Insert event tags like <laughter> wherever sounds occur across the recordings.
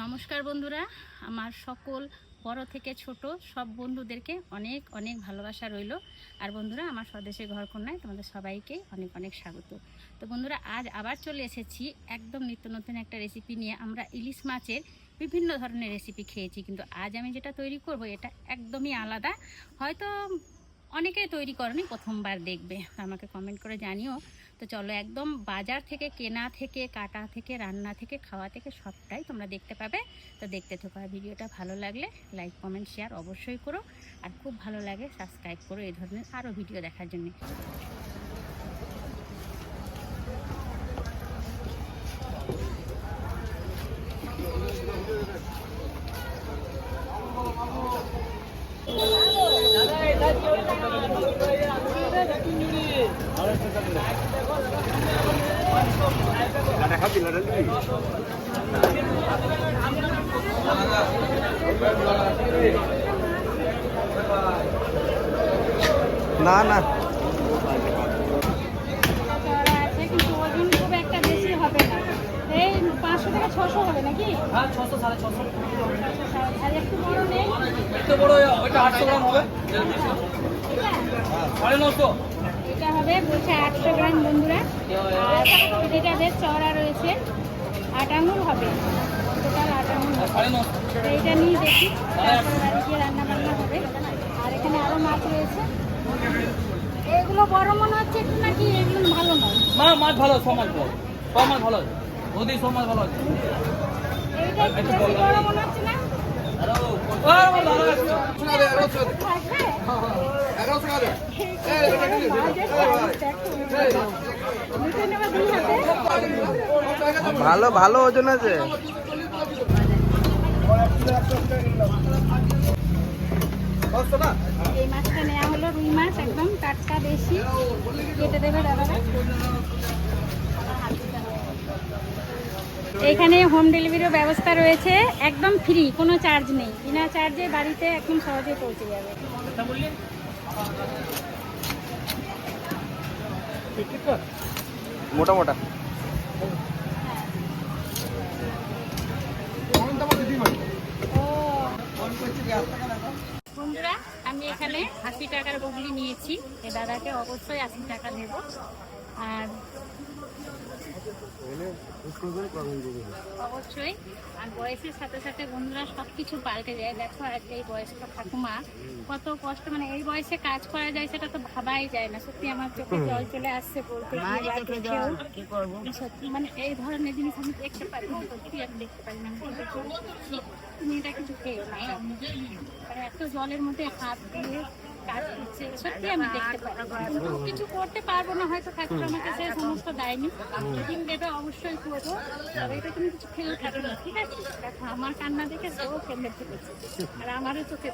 নমস্কার বন্ধুরা, আমার সকল বড় থেকে ছোট সব বন্ধুদেরকে অনেক অনেক ভালোবাসা রইল। আর বন্ধুরা, আমার স্বদেশে ঘর কন্যায় তোমাদের সবাইকে অনেক অনেক স্বাগত। তো বন্ধুরা, আজ আবার চলে এসেছি একদম নিত্য নতুন একটা রেসিপি নিয়ে। আমরা ইলিশ মাছের বিভিন্ন ধরনের রেসিপি খেয়েছি, কিন্তু আজ আমি যেটা তৈরি করব, এটা একদমই আলাদা। হয়তো অনেকেই তৈরি করেনি, প্রথমবার দেখবে। আমাকে কমেন্ট করে জানিও। তো চলো একদম বাজার থেকে, কেনা থেকে, কাটা থেকে, রান্না থেকে, খাওয়া থেকে সবটাই তোমরা দেখতে পাবে। তো দেখতে থাকো আর ভিডিওটা ভালো লাগলে লাইক কমেন্ট শেয়ার অবশ্যই করো। আর খুব ভালো লাগে সাবস্ক্রাইব করো এই ধরনের আরও ভিডিও দেখার জন্য। না না ছশো হবে নাকি হ্যাঁ ছশো সাড়ে ছশো আর একটু বড় নেই একটু বড় ওইটা আটশো গ্রাম হবে সাড়ে নশো এটা হবে বলছে আটশো গ্রাম বন্ধুরা। আর এটা বেশ চড়া রয়েছে। আট আঙুল হবে। টোটাল আট আঙুল হবে এইটা নিয়ে দেখি তারপরে বাড়ি গিয়ে রান্না বান্না হবে। আর এখানে আরও মাছ রয়েছে। এগুলো বড় মনে হচ্ছে একটু নাকি এগুলো ভালো নয়? মা মাছ ভালো সব মাছ ভালো। মাছ ভালো নদীর মাছ ভালো আছে। এইটা একটু বড় মনে হচ্ছে না? আর দাদা আছে। ভালো ভালো ওজন আছে। এই রুই একদম টাটকা দেশি। কেটে দেবে এখানে হোম ডেলিভারির ব্যবস্থা রয়েছে, একদম ফ্রি কোনো চার্জ নেই। বিনা চার্জে বাড়িতে একদম সহজে পৌঁছে যাবে। মোটা মোটা বন্ধুরা, আমি এখানে আশি টাকার বগলি নিয়েছি। এ দাদাকে অবশ্যই আশি টাকা দেবো। আর অবশ্যই। আর বয়সের সাথে সাথে বন্ধুরা সব কিছু পাল্টে যায়। দেখো আজকে এই বয়স্ক ঠাকুমা কত কষ্ট মানে এই বয়সে কাজ করা যায় সেটা তো ভাবাই যায় না। সত্যি আমার চোখে জল চলে আসছে বলতে দেখেও। সত্যি মানে এই ধরনের জিনিস আমি দেখতে পারি না সত্যি আমি দেখতে পারি না। তুমি এটা কিছু খেয়ে না মানে এত জলের মধ্যে হাত দিয়ে কাজ করছে। সত্যি আমি দেখতে কিন্তু কিছু করতে পারব না হয়তো ঠাকুর সমস্ত দেয়নি। অবশ্যই করব। তবে এটা তুমি কিছু না ঠিক আছে? দেখো আমার কান্না দেখে সেও ফেলেছে। আর আমারও চোখে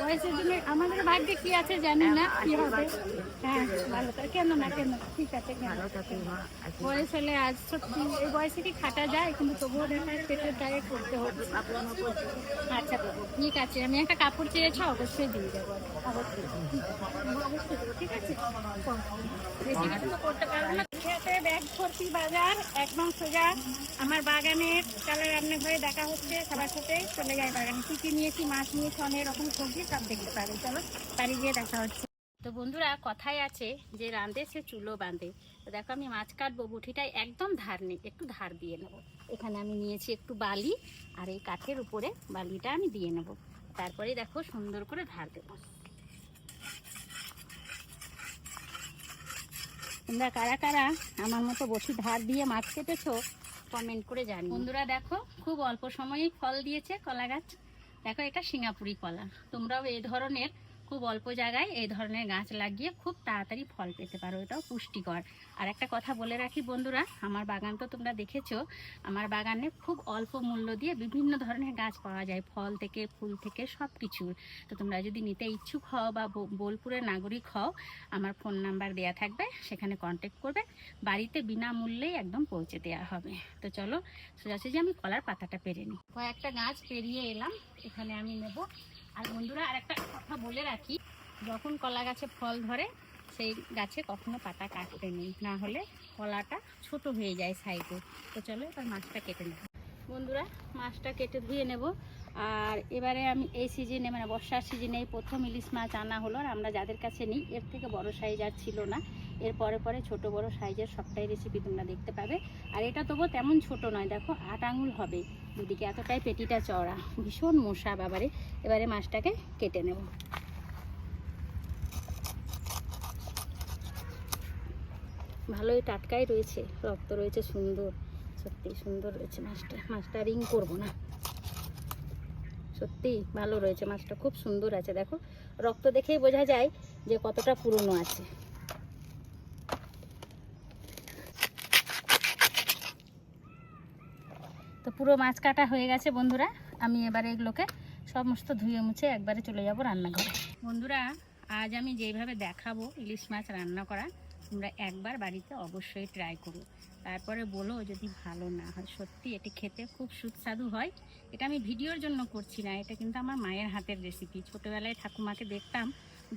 বয়সের জন্য আমাদের ভাগ্যে কি আছে জানি না কি হবে। হ্যাঁ ভালো কেন না কেন ঠিক আছে কেন বয়স হলে আজ সত্যি এই বয়সে কি খাটা যায়? কিন্তু তবুও দেখা পেটের দায়ে করতে হচ্ছে আচ্ছা ঠিক আছে। আমি একটা কাপড় চেয়েছি অবশ্যই দিয়ে দেবো অবশ্যই অবশ্যই ঠিক আছে? তো করতে পারব না। খেতে ব্যাগ ভর্তি বাজার একদম সোজা আমার বাগানের কালের রান্নাঘরে দেখা হচ্ছে, সবার সাথে চলে যায় বাগানে। কি কি নিয়েছি, মাছ নিয়েছি অনেক রকম সবজি সব দেখতে পাবে। চলো, বাড়ি গিয়ে দেখা হচ্ছে। তো বন্ধুরা কথাই আছে যে রাঁধে, সে চুলো বাঁধে। তো দেখো, আমি মাছ কাটবো বুঠিটাই একদম ধার নেই, একটু ধার দিয়ে নেব। এখানে আমি নিয়েছি একটু বালি, আর এই কাঠের উপরে বালিটা আমি দিয়ে নেব। তারপরে দেখো সুন্দর করে ধার দেবো। তোমরা কারা কারা আমার মতো বসি ধার দিয়ে মাছ কেটেছো কমেন্ট করে জানি বন্ধুরা দেখো, খুব অল্প সময়েই ফল দিয়েছে কলা গাছ দেখো, এটা সিঙ্গাপুরি কলা। তোমরাও এই ধরনের খুব অল্প জায়গায় এই ধরনের গাছ লাগিয়ে খুব তাড়াতাড়ি ফল পেতে পারো, এটাও পুষ্টিকর। আর একটা কথা বলে রাখি বন্ধুরা, আমার বাগান তো তোমরা দেখেছ, আমার বাগানে খুব অল্প মূল্য দিয়ে বিভিন্ন ধরনের গাছ পাওয়া যায়, ফল থেকে, ফুল থেকে সব কিছুর তো তোমরা যদি নিতে ইচ্ছুক হও বা বোলপুরের নাগরিক হও, আমার ফোন নাম্বার দেয়া থাকবে, সেখানে কন্ট্যাক্ট করবে, বাড়িতে বিনামূল্যেই একদম পৌঁছে দেওয়া হবে। তো চলো, সোজাসুজি আমি কলার পাতাটা পেরে নিই। কয়েকটা গাছ পেরিয়ে এলাম, এখানে আমি নেব আর বন্ধুরা, আর একটা কথা বলে রাখি, যখন কলা গাছে ফল ধরে, সেই গাছে কখনো পাতা কাটতে নেই। না হলে কলাটা ছোট হয়ে যায় সাইডে। তো চলো এবার মাছটা কেটে নেব বন্ধুরা, মাছটা কেটে ধুয়ে নেব। আর এবারে আমি এই সিজনে মানে বর্ষার সিজনে প্রথম ইলিশ মাছ আনা হলো, আর আমরা যাদের কাছে নিই, এর থেকে বড় সাইজ আর ছিল না। এর পরে পরে ছোট বড় সাইজের সবটাই রেসিপি তোমরা দেখতে পাবে। আর এটা তবু তেমন ছোট নয়, দেখো, আট আঙুল হবে। দুদিকে এতটাই পেটিটা চড়া। ভীষণ মশা বাবারে। এবারে মাছটাকে কেটে নেব। ভালোই টাটকাই রয়েছে, রক্ত রয়েছে, সুন্দর। সত্যি সুন্দর রয়েছে মাছটা। মাছটা রিং করব না। সত্যি ভালো রয়েছে মাছটা। খুব সুন্দর আছে, দেখো। রক্ত দেখেই বোঝা যায় যে কতটা পুরনো আছে। তো পুরো মাছ কাটা হয়ে গেছে বন্ধুরা। আমি এবারে এগুলোকে সমস্ত ধুয়ে মুছে একবারে চলে যাব রান্নাঘরে। বন্ধুরা, আজ আমি যেভাবে দেখাবো ইলিশ মাছ রান্না করা, তোমরা একবার বাড়িতে অবশ্যই ট্রাই করো। তারপরে বলো যদি ভালো না হয়, সত্যি এটি খেতে খুব সুস্বাদু হয়। এটা আমি ভিডিওর জন্য করছি না, এটা কিন্তু আমার মায়ের হাতের রেসিপি ছোটোবেলায় ঠাকুমাকে দেখতাম,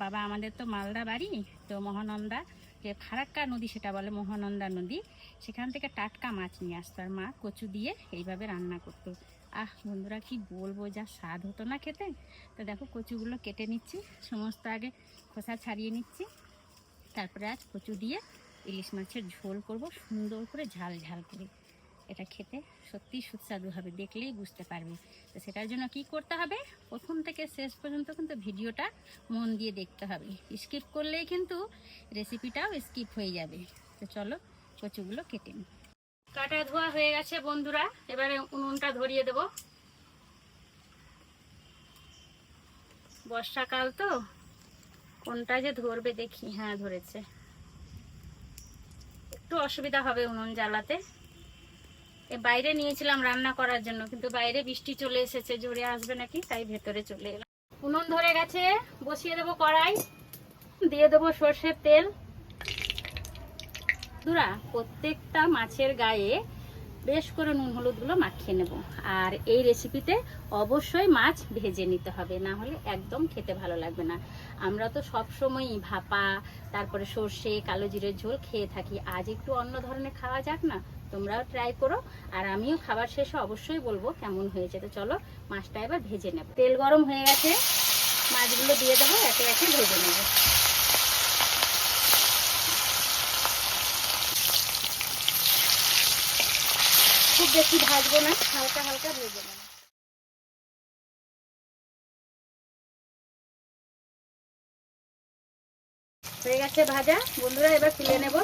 বাবা আমাদের তো মালদা বাড়ি, তো মহানন্দা যে ফারাক্কা নদী সেটা বলে মহানন্দা নদী, সেখান থেকে টাটকা মাছ নিয়ে আসতো আর মা কচু দিয়ে এইভাবে রান্না করতো। আহ, বন্ধুরা কি বলব, যা স্বাদ হতো না খেতে। তো দেখো কচুগুলো কেটে নিচ্ছি, সমস্ত আগে খোসা ছাড়িয়ে নিচ্ছি। তারপরে আজ কচু দিয়ে ইলিশ মাছের ঝোল করব, সুন্দর করে ঝাল ঝাল করে। এটা খেতে সত্যিই সুস্বাদু হবে, দেখলেই বুঝতে পারবে। তো সেটার জন্য কি করতে হবে? প্রথম থেকে শেষ পর্যন্ত কিন্তু ভিডিওটা মন দিয়ে দেখতে হবে। স্কিপ করলেই কিন্তু রেসিপিটাও স্কিপ হয়ে যাবে। তো চলো কচুগুলো কেটে নিই। কাটা ধোয়া হয়ে গেছে বন্ধুরা, এবারে উনুনটা ধরিয়ে দেব। বর্ষাকাল তো, কোনটা যে ধরবে দেখি। হ্যাঁ ধরেছে। একটু অসুবিধা হবে উনুন জ্বালাতে। বাইরে নিয়েছিলাম রান্না করার জন্য, কিন্তু বাইরে বৃষ্টি চলে এসেছে জোরে আসবে নাকি? তাই ভেতরে চলে এলাম। উনুন ধরে গেছে, বসিয়ে দেবো কড়াই, দিয়ে দেবো সর্ষের তেল। দুরা প্রত্যেকটা মাছের গায়ে বেশ করে নুন হলুদগুলো মাখিয়ে নেব। আর এই রেসিপিতে অবশ্যই মাছ ভেজে নিতে হবে, না হলে একদম খেতে ভালো লাগবে না। আমরা তো সব সময়ই ভাপা, তারপরে সর্ষে, কালো জিরের ঝোল খেয়ে থাকি। আজ একটু অন্য ধরনের খাওয়া যাক না? তোমরাও ট্রাই করো। আর আমিও খাবার শেষে অবশ্যই বলব কেমন হয়েছে। তো চলো, মাছটা এবার ভেজে নেব। তেল গরম হয়ে গেছে। মাছগুলো দিয়ে দেবো, একে একে ভেজে নেব। খুব বেশি ভাজবো না, হালকা হালকা ভেজে নেব। হয়ে গেছে ভাজা। বন্ধুরা, এবার তুলে নেব।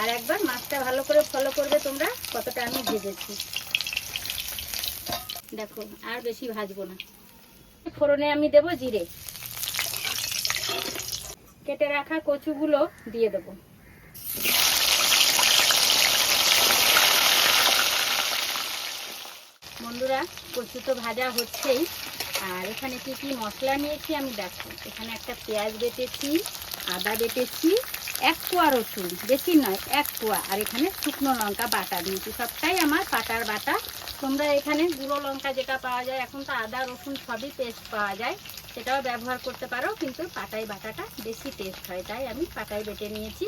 আর একবার মাছটা ভালো করে ফলো করবে তোমরা, কতটা আমি ভেজেছি। দেখো, আর বেশি ভাজবো না। ফোড়নে আমি দেব জিরে। কেটে রাখা কচুগুলো দিয়ে দেবো। বন্ধুরা, কচু তো ভাজা হচ্ছেই। আর এখানে কি কি মশলা নিয়েছি আমি দেখো। এখানে একটা পেঁয়াজ বেটেছি, আদা বেটেছি এক কোয়া রসুন, বেশি নয়, এক কোয়া। আর এখানে শুকনো লঙ্কা বাটা দিয়েছি। সবটাই আমার পাটার বাটা। তোমরা এখানে গুঁড়ো লঙ্কা যেটা পাওয়া যায়, এখন তো আদা, রসুন সবই পেস্ট পাওয়া যায়। সেটাও ব্যবহার করতে পারো, কিন্তু পাটাই বাটাটা বেশি টেস্ট হয়। তাই আমি পাটাই বেটে নিয়েছি।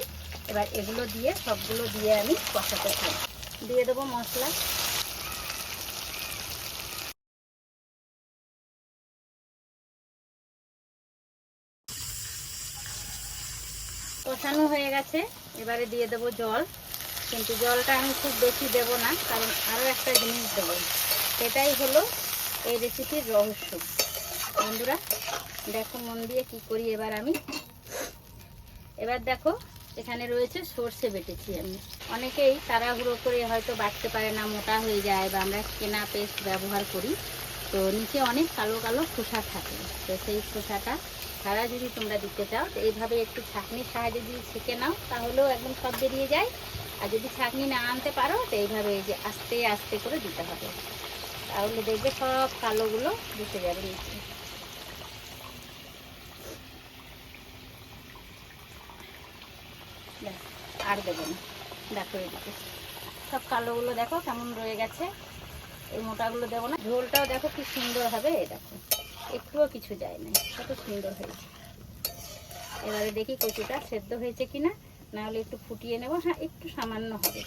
এবার এগুলো দিয়ে সবগুলো দিয়ে আমি কষাতে থাকি দিয়ে দেবো মশলা কষানো হয়ে গেছে এবারে দিয়ে দেবো জল। কিন্তু জলটা আমি খুব বেশি দেব না, কারণ আরও একটা জিনিস দেবো। সেটাই হলো এই রেসিপির রহস্য। বন্ধুরা, দেখো মন দিয়ে কি করি এবার আমি। এবার দেখো, এখানে রয়েছে সর্ষে বেটেছি আমি। অনেকেই তাড়াহুড়ো করে হয়তো বাটতে পারে না, মোটা হয়ে যায় বা আমরা কেনা পেস্ট ব্যবহার করি। তো নিচে অনেক কালো কালো খোসা থাকে। তো সেই খোসাটা ছাড়া যদি তোমরা দিতে চাও, তো এইভাবে একটু ছাঁকনির সাহায্যে যদি ছেঁকে নাও, তাহলেও একদম সব বেরিয়ে যায়। আর যদি ছাঁকনি না আনতে পারো, তো এইভাবে এই যে আস্তে আস্তে করে দিতে হবে। তাহলে দেখবে সব কালোগুলো দিতে যাবে নিচে। আর দেবো না। দেখো এদিকে সব কালোগুলো দেখো কেমন রয়ে গেছে। এই মোটাগুলো দেবো না। ঝোলটাও দেখো কি সুন্দর হবে দেখো। একটুও কিছু যায় না কত সুন্দর হয়েছে। এবারে দেখি কচুটা সেদ্ধ হয়েছে কিনা, নাহলে একটু ফুটিয়ে নেব। হ্যাঁ একটু সামান্য হবে,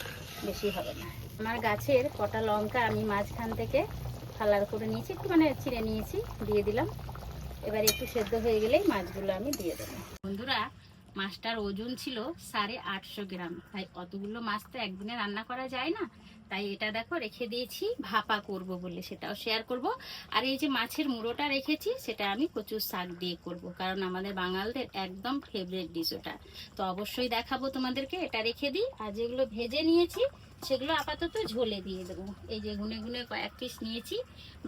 বেশি হবে না। আমার গাছের কটা লঙ্কা আমি মাঝখান থেকে কালার করে নিয়েছি, একটু মানে ছিঁড়ে নিয়েছি, দিয়ে দিলাম। এবার একটু সেদ্ধ হয়ে গেলেই মাছগুলো আমি দিয়ে দেবো। বন্ধুরা, মাছটার ওজন ছিল সাড়ে আটশো গ্রাম। তাই অতগুলো মাছ তো একদিনে রান্না করা যায় না। তাই এটা দেখো রেখে দিয়েছি, ভাপা করব বলে সেটাও শেয়ার করব। আর এই যে মাছের মুড়োটা রেখেছি, সেটা আমি কচুর শাক দিয়ে করব, কারণ আমাদের বাঙালদের একদম ফেভারিট ডিশ ওটা। তো অবশ্যই দেখাবো তোমাদেরকে, এটা রেখে দিই। আর যেগুলো ভেজে নিয়েছি, সেগুলো আপাতত ঝোলে দিয়ে দেবো। এই যে গুনে গুনে কয়েক পিস নিয়েছি,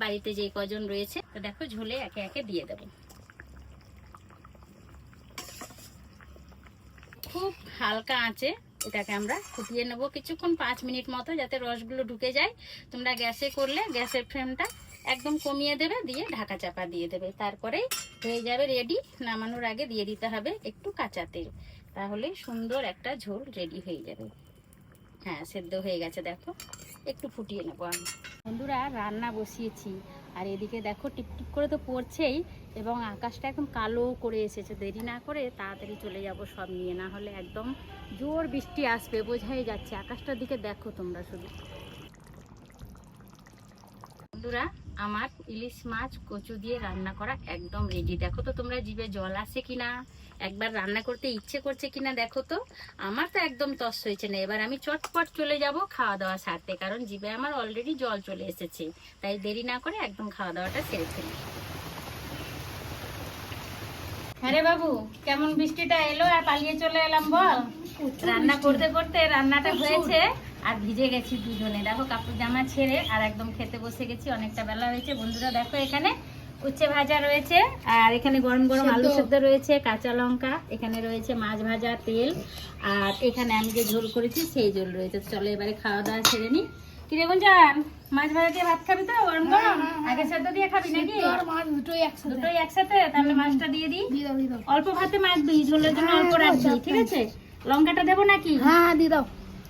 বাড়িতে যে কজন রয়েছে, তো দেখো ঝোলে একে একে দিয়ে দেবো। খুব হালকা আঁচে এটাকে আমরা ফুটিয়ে নেব কিছুক্ষণ পাঁচ মিনিট মতো যাতে রসগুলো ঢুকে যায়। তোমরা গ্যাসে করলে, গ্যাসের ফ্লেমটা একদম কমিয়ে দেবে, দিয়ে ঢাকা চাপা দিয়ে দেবে। তারপরে হয়ে যাবে রেডি নামানোর আগে দিয়ে দিতে হবে একটু কাঁচা তেল। তাহলে সুন্দর একটা ঝোল রেডি হয়ে যাবে। হ্যাঁ সেদ্ধ হয়ে গেছে, দেখো। একটু ফুটিয়ে নেব আমি। বন্ধুরা, রান্না বসিয়েছি। আর এদিকে দেখো টিপটিপ করে তো পড়ছেই এবং আকাশটা একদম কালো করে এসেছে। দেরি না করে তাড়াতাড়ি চলে যাব সব নিয়ে। না হলে একদম জোর বৃষ্টি আসবে, বোঝাই যাচ্ছে। আকাশটার দিকে দেখো তোমরা শুধু। বন্ধুরা আমার ইলিশ মাছ কচু দিয়ে রান্না করা একদম রেডি দেখো তো তোমরা জিভে জল আসে কিনা? একবার রান্না করতে ইচ্ছে করছে কিনা দেখো তো? আমার তো একদম তস হয়েছে না। এবার আমি চটপট চলে যাব খাওয়া দাওয়া সারতে কারণ জিভে আমার অলরেডি জল চলে এসেছে। তাই দেরি না করে একদম খাওয়া দাওয়াটা সেরে ফেলি। হ্যাঁ বাবু কেমন বৃষ্টিটা এলো আর পালিয়ে চলে এলাম বল? রান্না করতে করতে রান্নাটা হয়েছে। আর ভিজে গেছি দুজনে। দেখো কাপড় জামা ছেড়ে আর একদম খেতে বসে গেছি অনেকটা বেলা হয়েছে। বন্ধুরা দেখো এখানে উচ্ছে ভাজা রয়েছে আর এখানে গরম গরম আলু সেদ্ধ রয়েছে কাঁচা লঙ্কা এখানে রয়েছে মাছ ভাজা তেল আর এখানে আমি যে ঝোল করেছি সেই ঝোল রয়েছে। চলো এবারে খাওয়া দাওয়া ছেড়ে নি। কিরে গুঞ্জান? মাছ ভাজা দিয়ে ভাত খাবি তো গরম গরম? আগে সেদ্ধ দিয়ে খাবি নাকি? মাছ দুটোই একসাথে। তাহলে মাছটা দিয়ে দিই। অল্প ভাতে মাখবি ঝোলের জন্য অল্প রাখবি ঠিক আছে? লঙ্কাটা দেবো নাকি? হ্যাঁ দিয়ে দাও।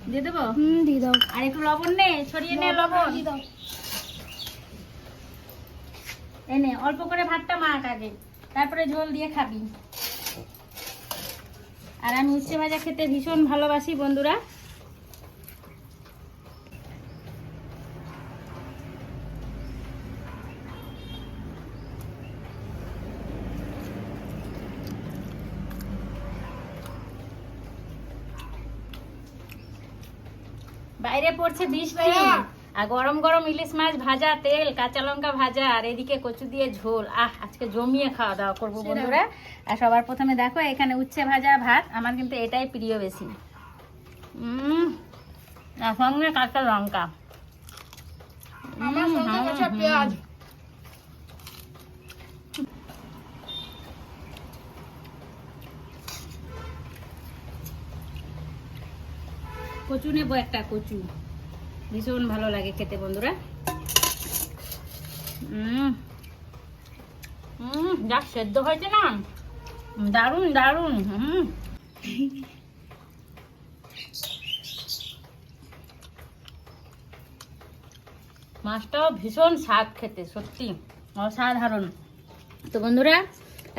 দিয়ে দেবো? হুম দিয়ে দাও। আর একটু লবণ নে ছড়িয়ে নে লবণ দিয়ে দাও। এনে অল্প করে ভাতটা মাখ আগে। তারপরে ঝোল দিয়ে খাবি। আর আমি উচ্ছে ভাজা খেতে ভীষণ ভালোবাসি বন্ধুরা। বাইরে পড়ছে বৃষ্টি আর গরম গরম ইলিশ মাছ ভাজা তেল কাঁচা লঙ্কা ভাজা আর এদিকে কচু দিয়ে ঝোল। আহ আজকে জমিয়ে খাওয়া দাওয়া করব বন্ধুরা। আর সবার প্রথমে দেখো এখানে উচ্ছে ভাজা ভাত। আমার কিন্তু এটাই প্রিয় বেশি। আর সঙ্গে কাঁচা লঙ্কা। পেঁয়াজ। কচু নেব একটা কচু। ভীষণ ভালো লাগে খেতে বন্ধুরা। যা সেদ্ধ হয়েছে না? দারুণ দারুণ হুম মাছটাও ভীষণ স্বাদ খেতে, সত্যি, অসাধারণ। তো বন্ধুরা,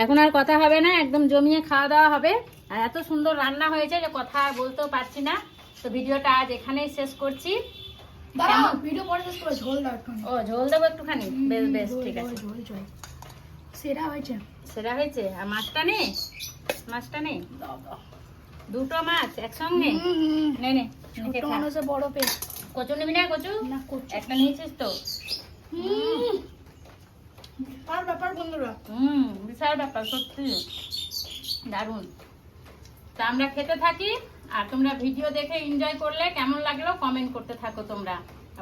এখন আর কথা হবে না, একদম জমিয়ে খাওয়া দাওয়া হবে। আর এত সুন্দর রান্না হয়েছে যে কথা বলতেও পারছি না। তো ভিডিওটা আজ এখানেই শেষ করছি। দাঁড়াও কেমন? ভিডিও পরে শেষ করে ঝোল ও ঝোল দেবো একটুখানি? বেশ বেশ ঠিক আছে। ঝোল ঝোল। সেরা হয়েছে। সেটা হয়েছে? আর মাছটা নে? মাছটা নে? দাও দাও দুটো মাছ একসঙ্গে? হুম, হুম। নে নে ছোট খা। বড় পেট। কচু নিবি না কচু? না একটা নিয়েছিস তো। আর ব্যাপার বন্ধুরা। হুম বিশাল ব্যাপার সত্যি। দারুণ। তা আমরা খেতে থাকি। আর তোমরা ভিডিও দেখে এনজয় করলে কেমন লাগল কমেন্ট করতে থাকো তোমরা।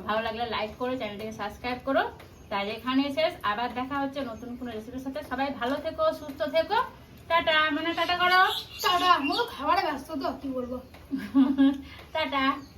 ভালো লাগলে লাইক করো চ্যানেলটিকে সাবস্ক্রাইব করো। তাই এখানে শেষ। আবার দেখা হচ্ছে নতুন কোনো রেসিপির সাথে। সবাই ভালো থেকো সুস্থ থেকো। টাটা মানে টাটা করো। টাটা মতো খাবারে ব্যস্ত তো কি বলব? <laughs> টাটা।